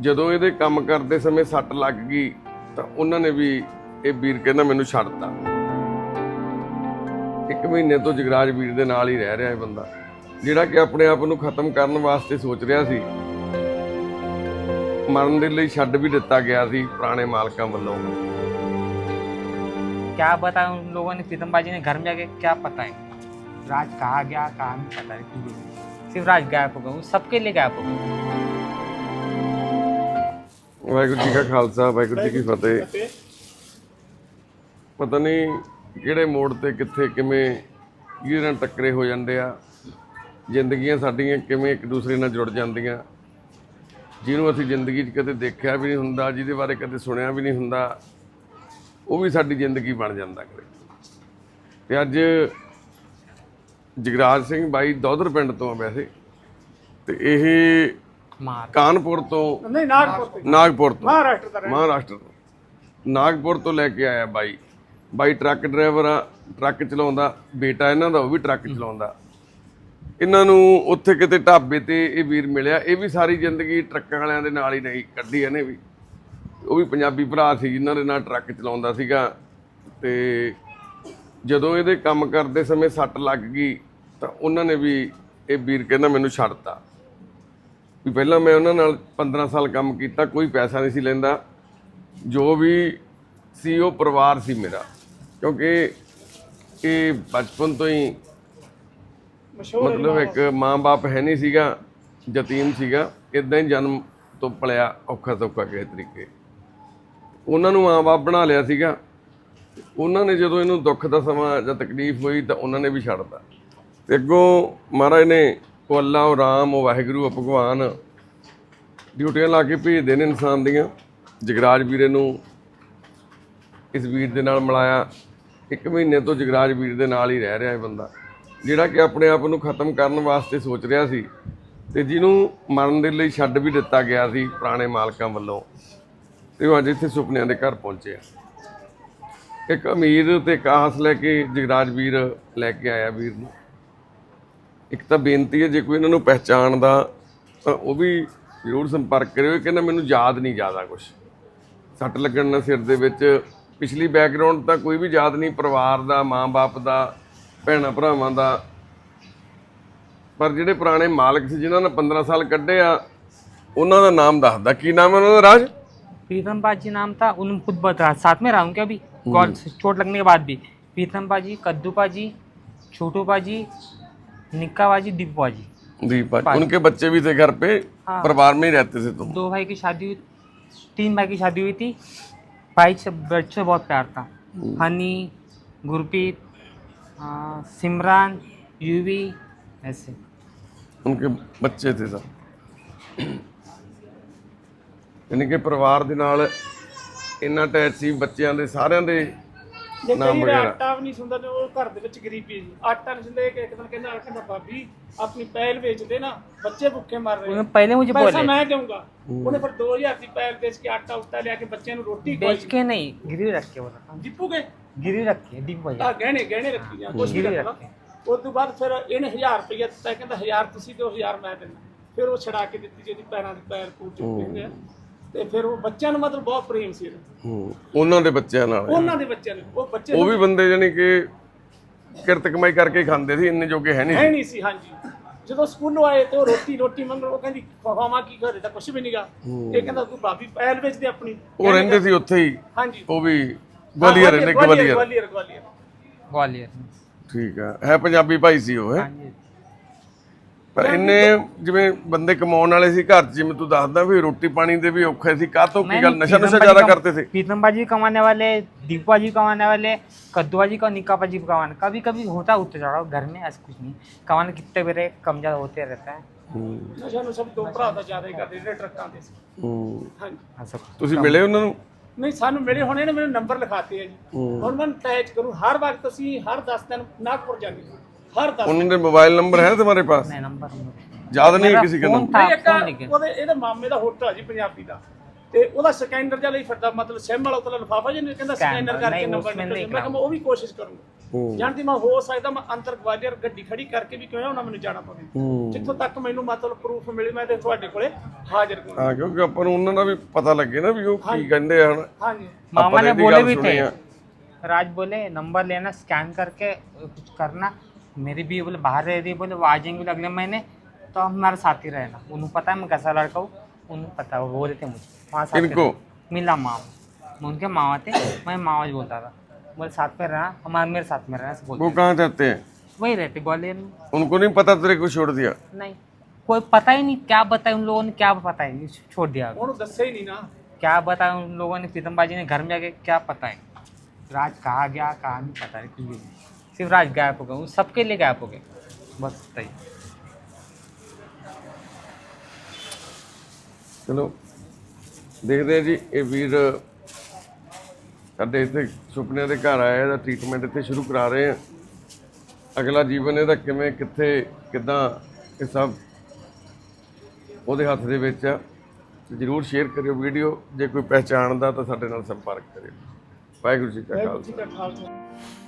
ਜਦੋਂ ਇਹਦੇ ਕੰਮ ਕਰਦੇ ਸਮੇਂ ਸੱਟ ਲੱਗ ਗਈ ਤਾਂ ਉਹਨਾਂ ਨੇ ਵੀ ਇਹ ਵੀਰ ਕਹਿੰਦਾ ਮੈਨੂੰ ਛੱਡਤਾ ਇੱਕ ਮਹੀਨੇ ਤੋਂ ਜਗਰਾਜ ਵੀਰ ਦੇ ਨਾਲ ਹੀ ਰਹਿ ਰਿਹਾ ਇਹ ਬੰਦਾ ਜਿਹੜਾ ਕਿ ਆਪਣੇ ਆਪ ਨੂੰ ਖਤਮ ਕਰਨ ਵਾਸਤੇ ਸੋਚ ਰਿਹਾ ਸੀ ਮਰਨ ਦੇ ਲਈ ਛੱਡ ਵੀ ਦਿੱਤਾ ਗਿਆ ਸੀ ਪੁਰਾਣੇ ਮਾਲਕਾਂ ਵੱਲੋਂ क्या बताया उन लोगों ने प्रीतम बाजी ने घर में जाके क्या पता है राज कहा गया कहा नहीं पता है कुछ भी नहीं। सिर्फ राज गायब हो गया वो सबके लिए गायब हो गया ਵਾਹਿਗੁਰੂ ਜੀ ਕਾ ਖਾਲਸਾ ਵਾਹਿਗੁਰੂ ਜੀ ਕੀ ਫਤਿਹ। ਪਤਾ ਨਹੀਂ ਕਿਹੜੇ ਮੋੜ ਤੇ ਕਿੱਥੇ ਕਿਵੇਂ ਕਿਹਦੇ ਨਾਲ ਟੱਕਰੇ ਹੋ ਜਾਂਦੇ ਆ। ਜ਼ਿੰਦਗੀਆਂ ਸਾਡੀਆਂ ਕਿਵੇਂ ਇੱਕ ਦੂਸਰੇ ਨਾਲ ਜੁੜ ਜਾਂਦੀਆਂ। ਜਿਹਨੂੰ ਅਸੀਂ ਜ਼ਿੰਦਗੀ 'ਚ ਕਦੇ ਦੇਖਿਆ ਵੀ ਨਹੀਂ ਹੁੰਦਾ ਜਿਹਦੇ ਬਾਰੇ ਕਦੇ ਸੁਣਿਆ ਵੀ ਨਹੀਂ ਹੁੰਦਾ ਉਹ ਵੀ ਸਾਡੀ ਜ਼ਿੰਦਗੀ ਬਣ ਜਾਂਦਾ ਕਰੇ ਤੇ ਅੱਜ ਜਗਰਾਜ ਸਿੰਘ ਬਾਈ ਦੌਧਰ ਪਿੰਡ ਤੋਂ ਆ ਵੈਸੇ। ਤੇ ਇਹ ਕਾਨਪੁਰ ਤੋਂ ਨਹੀਂ ਨਾਗਪੁਰ ਤੇ। ਨਾਗਪੁਰ ਤੋਂ। ਮਹਾਰਾਸ਼ਟਰ ਦਾ ਰਹਿਣ ਮਹਾਰਾਸ਼ਟਰ ਤੋਂ। ਨਾਗਪੁਰ ਤੋਂ ਲੈ ਕੇ ਆਇਆ ਬਾਈ। ਬਾਈ ਟਰੱਕ ਡਰਾਈਵਰ ਆ ਟਰੱਕ ਚਲਾਉਂਦਾ। ਬੇਟਾ ਇਹਨਾਂ ਦਾ ਉਹ ਵੀ ਟਰੱਕ ਚਲਾਉਂਦਾ। ਇਹਨਾਂ ਨੂੰ ਉੱਥੇ ਕਿਤੇ ਢਾਬੇ ਤੇ ਇਹ ਵੀਰ ਮਿਲਿਆ। ਇਹ ਵੀ ਸਾਰੀ ਜ਼ਿੰਦਗੀ ਟਰੱਕਾਂ ਵਾਲਿਆਂ ਦੇ ਨਾਲ ਹੀ ਨਹੀਂ ਕੱਢੀ ਇਹਨੇ ਵੀ। ਉਹ ਵੀ ਪੰਜਾਬੀ ਭਰਾ ਸੀ ਜਿਨ੍ਹਾਂ ਦੇ ਨਾਲ ਟਰੱਕ ਚਲਾਉਂਦਾ ਸੀਗਾ। ਤੇ ਜਦੋਂ ਇਹਦੇ ਕੰਮ ਕਰਦੇ ਸਮੇਂ ਸੱਟ ਲੱਗ ਗਈ ਤਾਂ ਉਹਨਾਂ ਨੇ ਵੀ ਇਹ ਵੀਰ ਕਹਿੰਦਾ ਮੈਨੂੰ ਛੱਡਤਾ। ਵੀ ਪਹਿਲਾਂ ਮੈਂ ਉਹਨਾਂ ਨਾਲ 15 ਸਾਲ ਕੰਮ ਕੀਤਾ ਕੋਈ ਪੈਸਾ ਨਹੀਂ ਸੀ ਲੈਂਦਾ। ਜੋ ਵੀ ਸੀ ਉਹ ਪਰਿਵਾਰ ਸੀ ਮੇਰਾ। ਕਿਉਂਕਿ ਇਹ ਬਚਪਨ ਤੋਂ ਹੀ ਮਤਲਬ ਇੱਕ ਮਾਂ-ਬਾਪ ਹੈ ਨਹੀਂ ਸੀਗਾ ਯਤੀਮ ਸੀਗਾ। ਇਦਾਂ ਹੀ ਜਨਮ ਤੋਂ ਪਲਿਆ ਔਖਾ ਸੌਖਾ ਕਿਸੇ ਤਰੀਕੇ। ਉਹਨਾਂ ਨੂੰ ਮਾਂ-ਬਾਪ ਬਣਾ ਲਿਆ ਸੀਗਾ। ਉਹਨਾਂ ਨੇ ਜਦੋਂ ਇਹਨੂੰ ਦੁੱਖ ਦਾ ਸਮਾਂ ਜਾਂ ਤਕਲੀਫ ਹੋਈ ਤਾਂ ਉਹਨਾਂ ਨੇ ਵੀ ਛੱਡਤਾ ਤੇ ਅੱਗੋਂ ਮਹਾਰਾਜ ਨੇ ਉਹ ਅੱਲਾ ਉਹ ਰਾਮ, ਉਹ ਵਾਹਿਗੁਰੂ, ਉਹ ਭਗਵਾਨ। ਡਿਊਟੀਆਂ ਲਾ ਕੇ ਭੇਜਦੇ ਨੇ ਇਨਸਾਨ ਦੀਆਂ। ਜਗਰਾਜ ਵੀਰੇ ਨੂੰ ਇਸ ਵੀਰ ਦੇ ਨਾਲ ਮਿਲਾਇਆ। ਇੱਕ ਮਹੀਨੇ ਤੋਂ ਜਗਰਾਜ ਵੀਰ ਦੇ ਨਾਲ ਹੀ ਰਹਿ ਰਿਹਾ ਇਹ ਬੰਦਾ। ਜਿਹੜਾ ਕਿ ਆਪਣੇ ਆਪ ਨੂੰ ਖਤਮ ਕਰਨ ਵਾਸਤੇ ਸੋਚ ਰਿਹਾ ਸੀ। ਤੇ ਜਿਹਨੂੰ ਮਰਨ ਦੇ ਲਈ ਛੱਡ ਵੀ ਦਿੱਤਾ ਗਿਆ ਸੀ ਪੁਰਾਣੇ ਮਾਲਕਾਂ ਵੱਲੋਂ। ਤੇ ਉਹ ਅੱਜ ਇੱਥੇ ਸੁਪਨਿਆਂ ਦੇ ਘਰ ਪਹੁੰਚੇ ਆ ਇੱਕ ਅਮੀਰ ਤੇ ਕਾਸ ਲੈ ਕੇ ਜਗਰਾਜ ਵੀਰ ਲੈ ਕੇ ਆਇਆ ਵੀਰ ਨੂੰ। ਇੱਕ ਤਾਂ ਬੇਨਤੀ ਹੈ ਜੇ ਕੋਈ ਇਹਨਾਂ ਨੂੰ ਪਹਿਚਾਣਦਾ ਤਾਂ ਉਹ ਵੀ ਜ਼ਰੂਰ ਸੰਪਰਕ ਕਰਿਓ ਇਹ ਕਹਿੰਦਾ ਮੈਨੂੰ ਯਾਦ ਨਹੀਂ ਜ਼ਿਆਦਾ ਕੁਝ ਸੱਟ ਲੱਗਣ ਨਾਲ ਸਿਰ ਦੇ ਵਿੱਚ ਪਿਛਲੀ ਬੈਕਗ੍ਰਾਉਂਡ ਤਾਂ ਕੋਈ ਵੀ ਯਾਦ ਨਹੀਂ ਪਰਿਵਾਰ ਦਾ ਮਾਂ-ਬਾਪ ਦਾ ਭੈਣਾਂ ਭਰਾਵਾਂ ਦਾ ਪਰ ਜਿਹੜੇ ਪੁਰਾਣੇ ਮਾਲਕ ਸੀ ਜਿਨ੍ਹਾਂ ਨੇ 15 ਸਾਲ ਕੱਢੇ ਆ ਉਹਨਾਂ ਦਾ ਨਾਮ ਦੱਸਦਾ ਕੀ ਨਾਮ ਹੈ ਉਹਨਾਂ ਦਾ ਰਾਜ प्रीतम बाजी नाम था उन्होंने खुद बता साथ में रहा हूँ क्या अभी गॉड से चोट लगने के बाद भी प्रीतम बाजी कद्दू बाजी छोटू बाजी निक्का बाजी दीपू बाजी दीप उनके बच्चे भी थे घर पे हाँ। परिवार में ही रहते थे तुम दो भाई की शादी हुई तीन भाई की शादी हुई थी भाई से बच्चों से बहुत प्यार था हनी गुरप्रीत आ, सिमरान यूवी ऐसे उनके ਬੱਚੇ थे सब ਯਾਨੀ ਕਿ ਪਰਿਵਾਰ ਦੇ ਨਾਲ ਇੰਨਾ ਅਟੈਚ ਸੀ ਬੱਚਿਆਂ ਦੇ ਸਾਰਿਆਂ ਦੇ ਜੇ ਨਾਮ ਕਈ ਵਾਰ ਵਗੈਰਾ। ਆਟਾ ਵੀ ਨਹੀਂ ਸੁੰਦਾ ਤੇ ਉਹ ਘਰ ਦੇ ਵਿੱਚ ਗਰੀਬੀ ਹੈ ਜੀ ਆਟਾ ਨਹੀਂ ਸੁੰਦਾ ਇੱਕ ਇੱਕ ਦਿਨ ਕਹਿੰਦਾ ਕਹਿੰਦਾ ਭਾਬੀ ਆਪਣੀ ਪੈਲ ਵੇਚ ਦੇ ਨਾ ਬੱਚੇ ਭੁੱਖੇ ਮਰ ਰਹੇ उन्होंने पहले मुझे ਪੈਸਾ बोले ਮੈਂ ਦਊਂਗਾ ਉਹਨੇ ਫਿਰ 2000 ਦੀ ਪੈਲ ਵੇਚ ਕੇ ਆਟਾ ਉਟਾ ਲਿਆ ਕੇ ਬੱਚਿਆਂ ਨੂੰ ਰੋਟੀ बेच ਖਵਾਈ के नहीं गिरवी रख के बोला ਜਿੱਪੂਗੇ गिरवी रख के दीपू बाजी ਆ ਗਹਿਣੇ ਗਹਿਣੇ ਰੱਖੀ ਜਾਂ ਕੁਛ ਵੀ गिरवी ਰੱਖ ਲਾ रख के ਉਸ ਤੋਂ ਬਾਅਦ ਫਿਰ ਇਹਨੇ 1000 ਰੁਪਏ ਦਿੱਤਾ ਕਹਿੰਦਾ 1000 ਤੁਸੀਂ ਦਿਓ 1000 ਮੈਂ ਦਿੰਦਾ ਫਿਰ ਉਹ ਛੜਾ ਕੇ ਦਿੱਤੀ ਜਿਹਦੀ ਪੈਰਾਂ ਦੇ ਪੈਰ ਪੂਰ ਚੁੱਕੇ ਆ ਤੇ ਫਿਰ ਉਹ ਬੱਚਿਆਂ ਨੂੰ ਮਤਲਬ ਬਹੁਤ ਪ੍ਰੇਮ ਸੀ ਇਹਦਾ। ਹੂੰ ਉਹਨਾਂ ਦੇ ਬੱਚਿਆਂ ਨਾਲ ਉਹਨਾਂ ਦੇ ਬੱਚਿਆਂ ਨੂੰ ਉਹ ਬੱਚੇ ਉਹ ਵੀ ਬੰਦੇ ਜਾਨੀ ਕਿ ਕਿਰਤ ਕਮਾਈ ਕਰਕੇ ਖਾਂਦੇ ਸੀ ਇੰਨੇ ਜੋਗੇ ਹੈ ਨਹੀਂ ਨਹੀਂ ਸੀ ਹਾਂਜੀ। ਜਦੋਂ ਸਕੂਲੋਂ ਆਏ ਤੇ ਉਹ ਰੋਟੀ ਰੋਟੀ ਮੰਗ ਉਹ ਕਹਿੰਦੀ ਖਵਾਵਾਂ ਕੀ ਘਰੇ? ਤਾਂ ਕੁਝ ਵੀ ਨਹੀਂਗਾ ਇਹ ਕਹਿੰਦਾ ਤੂੰ ਭਾਬੀ ਪੈਲ ਵੇਚਦੇ ਆਪਣੀ। ਉਹ ਰਹਿੰਦੇ ਸੀ ਉੱਥੇ ਹੀ। ਹਾਂਜੀ। ਉਹ ਵੀ ਗਵਾਲੀਅਰ ਰਹਿੰਦੇ ਗਵਾਲੀਅਰ। ਗਵਾਲੀਅਰ ਗਵਾਲੀਅਰ। ਗਵਾਲੀਅਰ। ਠੀਕ ਆ। ਹੈ ਪੰਜਾਬੀ ਭਾਈ ਸੀ ਉਹ ਹੈ? ਹਾਂਜੀ। ਪਰ ਇੰਨੇ ਜਿਵੇਂ ਬੰਦੇ ਕਮਾਉਣ ਵਾਲੇ ਸੀ ਘਰ 'ਚ ਜਿਵੇਂ ਤੂੰ ਦੱਸਦਾ ਵੀ ਰੋਟੀ ਪਾਣੀ ਦੇ ਵੀ ਔਖੇ ਸੀ ਕਾਹਤੋਂ ਕੀ ਗੱਲ ਨਸ਼ਾ ਨੁਸ਼ਾ ਜ਼ਿਆਦਾ करते थे प्रीतम बाजी कमाने वाले दीपू बाजी कमाने वाले कद्दू बाजी का निक्का बाजी कमाने कभी कभी होता है उतर चढ़ाव घर में ऐसा कुछ नहीं कमाने कितने भी रहे कम ज्यादा होते रहता है ਹੂੰ, ਨਸ਼ਾ ਨੂੰ ਸਭ ਦੋ ਭਰਾ ਦਾ ਜ਼ਿਆਦਾ ਹੀ ਕਰਦੇ ਜਿਹੜੇ ਟਰੱਕਾਂ ਦੇ ਸੀ ਹੂੰ। ਹਾਂਜੀ ऐसा कुछ ਤੁਸੀਂ ਮਿਲੇ ਉਹਨਾਂ ਨੂੰ ਨਹੀਂ ਸਾਨੂੰ ਮਿਲੇ ਹੁਣ ਇਹਨੇ ਮੈਨੂੰ ਨੰਬਰ ਲਿਖਾਤੇ ਆ ਜੀ ਹੁਣ ਮੈਂ ਅਟੈਚ ਕਰੂੰ ਹਰ ਵਕਤ ਅਸੀਂ ਹਰ 10 ਦਿਨ ਨਾਗਪੁਰ ਜਾਂਦੇ ਹਾਂ। हर दस उनके मोबाइल नंबर है तुम्हारे पास मैं नंबर ਯਾਦ ਨਹੀਂ ਕਿਸੇ ਦਾ ਨੰਬਰ ਇੱਕ ਉਹਦੇ ਇਹਦੇ ਮਾਮੇ ਦਾ ਹੋਟਲ ਜੀ ਪੰਜਾਬੀ ਦਾ। ਤੇ ਉਹਦਾ ਸਕੈਨਰ ਜਿਹਾ ਲਈ ਫਿਰਦਾ ਮਤਲਬ ਸਿਮ ਵਾਲਾ ਉਤਲਾ ਲਫਾਫਾ ਜਿਹਨੇ ਕਹਿੰਦਾ ਸਕੈਨਰ ਕਰਕੇ ਨੰਬਰ ਨਿਕਲ ਮੈਂ ਕਿਹਾ ਉਹ ਵੀ ਕੋਸ਼ਿਸ਼ ਕਰੂੰਗਾ। ਜਾਣਦੀ ਮੈਂ ਹੋ ਸਕਦਾ ਮੈਂ ਅੰਤਰ ਗਵਾਲੀਅਰ ਗੱਡੀ ਖੜੀ ਕਰਕੇ ਵੀ ਕਿਉਂ ਉਹਨਾਂ ਮੈਨੂੰ ਜਾਣਾ ਪਵੇ। ਜਿੱਥੋਂ ਤੱਕ ਮੈਨੂੰ ਮਤਲਬ ਪ੍ਰੂਫ ਮਿਲੇ ਮੈਂ ਤੇ ਤੁਹਾਡੇ ਕੋਲੇ ਹਾਜ਼ਰ ਕਰੂੰਗਾ ਹਾਂ ਕਿਉਂਕਿ ਆਪਾਂ ਨੂੰ ਉਹਨਾਂ ਦਾ ਵੀ ਪਤਾ ਲੱਗੇ ਨਾ ਵੀ ਉਹ ਕੀ ਕਹਿੰਦੇ ਹਨ? ਹਾਂਜੀ। ਮਾਮਾ ਨੇ ਬੋਲੇ ਵੀ ਤੇ ਰਾਜ ਬੋਲੇ ਨੰਬਰ ਲੈਣਾ ਸਕੈਨ ਕਰਕੇ ਕੁਝ ਕਰਨਾ। मेरी भी बोले बाहर रह रही बोले वो आ जाएँगे बोले अगले महीने तो हम हमारे साथ ही रहना। उन्हें पता है मैं कैसा लड़का हूँ उन्हें पता है वो बोले थे मुझे वहाँ साथ मिला माँ मैं उनके मामा थे मैं मामा जी बोलता था बोले साथ में रहा हमारे मेरे साथ में रहना वो कहाँ रहते हैं? वही रहते ग्वालियर में। उनको नहीं पता तेरे को छोड़ दिया? नहीं। कोई पता ही नहीं क्या बताए उन लोगों ने क्या पता ही नहीं छोड़ दिया ही नहीं ना। क्या बताया उन लोगों ने प्रीतम बाजी ने घर में आके क्या पता है राज कहा गया कहा नहीं पता है कुछ भी नहीं। सिर्फ राज गायब हो गए वो सबके लिए गायब हो गए बस सही ਚਲੋ ਦੇਖਦੇ ਆ ਜੀ ਇਹ ਵੀਰ ਸਾਡੇ ਇੱਥੇ ਸੁਪਨਿਆਂ ਦੇ ਘਰ ਆਇਆ ਇਹਦਾ ਟ੍ਰੀਟਮੈਂਟ ਇੱਥੇ ਸ਼ੁਰੂ ਕਰਾ ਰਹੇ ਆ ਅਗਲਾ ਜੀਵਨ ਇਹਦਾ ਕਿਵੇਂ ਕਿੱਥੇ ਕਿੱਦਾਂ ਇਹ ਸਭ ਉਹਦੇ ਹੱਥ ਦੇ ਵਿੱਚ ਆ ਤੇ ਜਰੂਰ ਸ਼ੇਅਰ ਕਰਿਓ ਵੀਡੀਓ ਜੇ ਕੋਈ ਪਹਿਚਾਣਦਾ ਤਾਂ ਸਾਡੇ ਨਾਲ ਸੰਪਰਕ ਕਰਿਓ ਵਾਹਿਗੁਰੂ ਜੀ ਕਾ ਵਾਹਿਗੁਰੂ ਖਾਲਸਾ ਜੀ ਕਾ ਖਾਲਸਾ